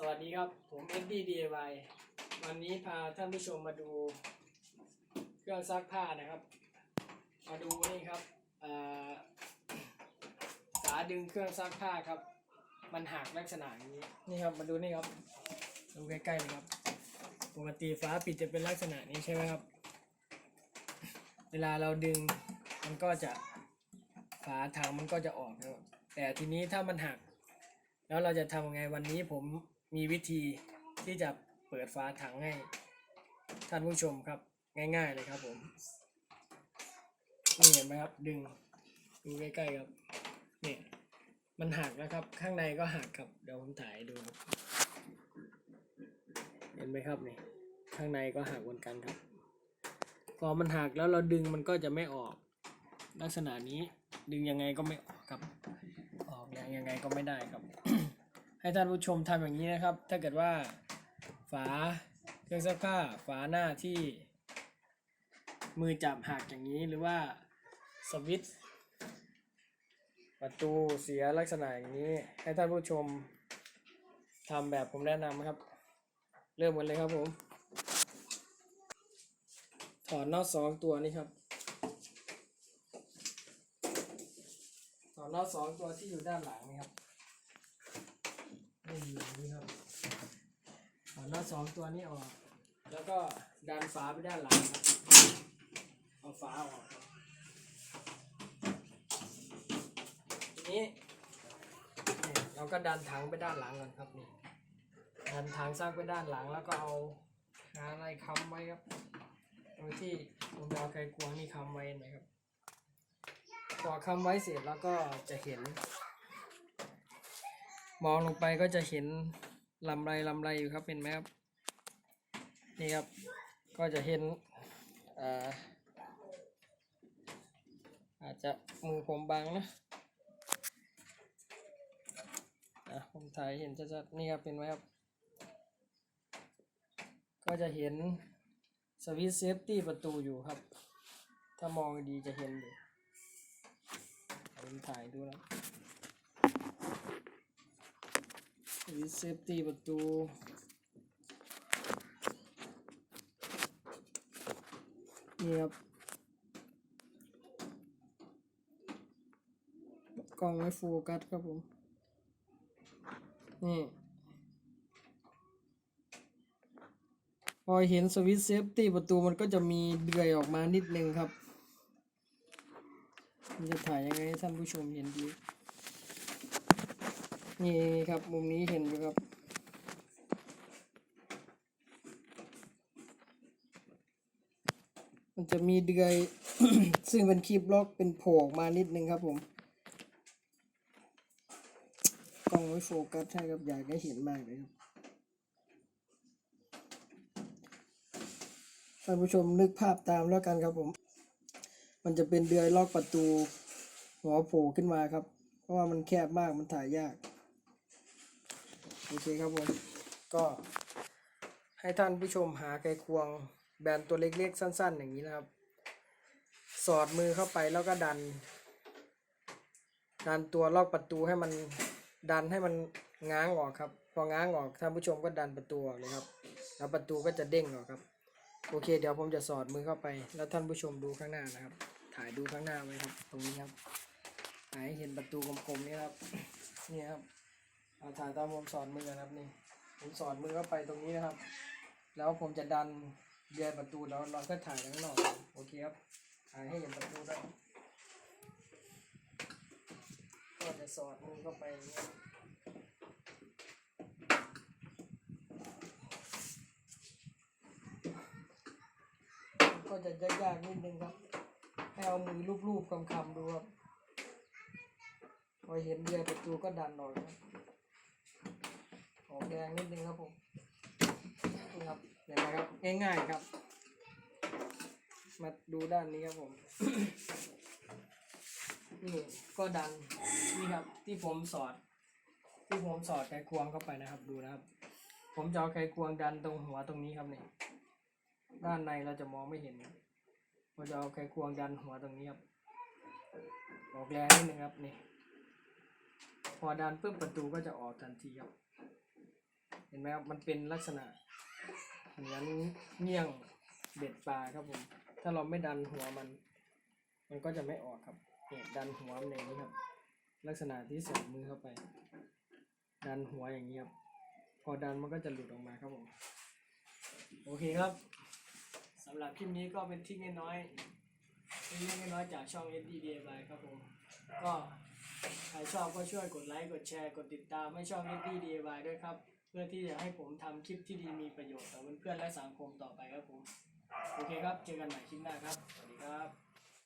สวัสดีครับ ผม SD DIY วันนี้พาท่านผู้ชมมาดูเครื่องซักผ้านะครับ มาดูนี่ครับเอ่อฝาดึงเครื่องซักผ้าครับ มันหักลักษณะอย่างนี้นี่ครับมาดูนี่ครับดูใกล้ๆเลยครับปกติฝาปิดจะเป็นลักษณะนี้ใช่ไหมครับ เวลาเราดึงมันก็จะฝาถังมันก็จะออกนะครับแต่ทีนี้ถ้ามันหักแล้วเราจะทำยังไงวันนี้ผม มีวิธีที่จะเปิดฝาถังให้ท่านผู้ชมครับง่าย ๆ เลยครับผมนี่เห็นไหมครับ ดึงดูใกล้ๆครับเนี่ยมันหักแล้วครับ ข้างในก็หักครับเดี๋ยวผมถ่ายดูครับ เห็นไหมครับนี่ข้างในก็หักเหมือนกันครับ พอมันหักแล้วเราดึงมันก็จะไม่ออก ลักษณะนี้ดึงยังไงก็ไม่ออกครับ ออกแรงยังไงก็ไม่ได้ครับ ให้ท่านผู้ชมทำอย่างนี้นะครับ ถ้าเกิดว่าฝาเครื่องซักผ้าฝาหน้าที่มือจับหักอย่างนี้หรือว่าสวิตประตูเสียลักษณะอย่างนี้ ให้ท่านผู้ชมทำแบบผมแนะนำครับ เริ่มกันเลยครับผม ถอดน็อตสองตัวนี้ครับ ถอดน็อตสองตัวที่อยู่ด้านหลังนี่ครับ นี่อยู่อย่างนี้ครับถอดน็อตสองตัวนี้ออก แล้วก็ดันฝาไปด้านหลังครับ เอาฝาออกครับทีนี้นี่เราก็ดันถังไปด้านหลังก่อนครับนี่ดันถังสร้างไปด้านหลังแล้วก็เอาหาอะไรค้ำไว้ครับโดยที่ผมจะเอาไขควนี่ค้ำไว้นะครับพอคำไว้เสร็จแล้วก็จะเห็น มองลงไปก็จะเห็นลำไรลำไรอยู่ครับเห็นไหมครับ นี่ครับ ก็จะเห็นอ่าอาจจะมือผมบังนะอะผมถ่ายเห็นชัดๆนี่ครับเห็นไหมครับ ก็จะเห็นสวิตเซฟตี้ประตูอยู่ครับ ถ้ามองดีจะเห็นอยู่ผมถ่ายดูนะ วิเซฟตี้ประตูนี่ครับกล้องไม่โฟกัสครับผม นี่ พอเห็นสวิตเซฟตี้ประตูมันก็จะมีเดือยออกมานิดนึงครับ มันจะถ่ายยังไงให้ท่านผู้ชมเห็นดี นี่ครับมุมนี้เห็นอยู่ครับ มันจะมีเดือย ซึ่งเป็นคลิปล็อกเป็นโผล่มานิดนึงครับผมกล้องไม่โฟกัสใช่ครับอยากให้เห็นมากเลยครับท่านผู้ชมนึกภาพตามแล้วกันครับผม มันจะเป็นเดือยล็อกประตู หัวโผล่ขึ้นมาครับ เพราะว่ามันแคบมากมันถ่ายยาก โอเคครับผม ก็ให้ท่านผู้ชมหาไขควงแบนตัวเล็กๆ สั้น ๆ อย่างนี้นะครับ สอดมือเข้าไปแล้วก็ดัน ดันตัวล็อกประตูให้มันดันให้มันง้างออกครับ พอง้างออกท่านผู้ชมก็ดันประตูออกเลยครับ แล้วประตูก็จะเด้งออกครับ โอเค เดี๋ยวผมจะสอดมือเข้าไป แล้วท่านผู้ชมดูข้างหน้านะครับ ถ่ายดูข้างหน้าไว้ครับ ตรงนี้ครับถ่ายให้เห็นประตูกลมๆนี่ครับ นี่ครับ ถ่ายตามผมสอดมือนะครับนี่ผมสอดมือเข้าไปตรงนี้นะครับ แล้วผมจะดันเดือยประตูแล้วเราก็ถ่ายข้างนอกโอเคครับถ่ายให้เห็นประตูด้วยก็จะสอดมือเข้าไปอย่างนี้ก็จะยากๆนิดนึงครับให้เอามือลูบๆคำๆดูครับพอเห็นเดือยประตูก็ดันออกครับ ออกแรงนิดนึงครับผมนี่ครับเห็นไหมครับง่ายๆครับ มาดูด้านนี้ครับผม นี่ก็ดันนี่ครับที่ผมสอด ที่ผมสอดไขควงเข้าไปนะครับ ดูนะครับ ผมจะเอาไขควงดันตรงหัวตรงนี้ครับเนี่ยด้านในเราจะมองไม่เห็นครับผมจะเอาไขควงดันหัวตรงนี้ครับออกแรงนิดนึงครับนี่พอดันปุ๊บประตูก็จะออกทันทีครับ ห็นไหมครับมันเป็นลักษณะเหมือนเงี้ยงเบ็ดปลาครับผม ถ้าเราไม่ดันหัวมัน มันก็จะไม่ออกครับเนี่ยดันหัวมันอย่างนี้ครับ ลักษณะที่ใส่มือเข้าไป ดันหัวอย่างนี้ครับพอดันมันก็จะหลุดออกมาครับผม โอเคครับสำหรับคลิปนี้ก็เป็นทริกน้อยๆเป็นเรื่องน้อยๆจากช่อง SD DIY ครับผม ก็ใครชอบก็ช่วยกดไลค์ กดแชร์ กดติดตามให้ช่อง SD DIY ด้วยครับ พื่อที่จะให้ผมทำคลิปที่ดีมีประโยชน์ต่อเพื่อนๆและสังคมต่อไปครับผม โอเคครับ เจอกันใหม่คลิปหน้าครับ สวัสดีครับ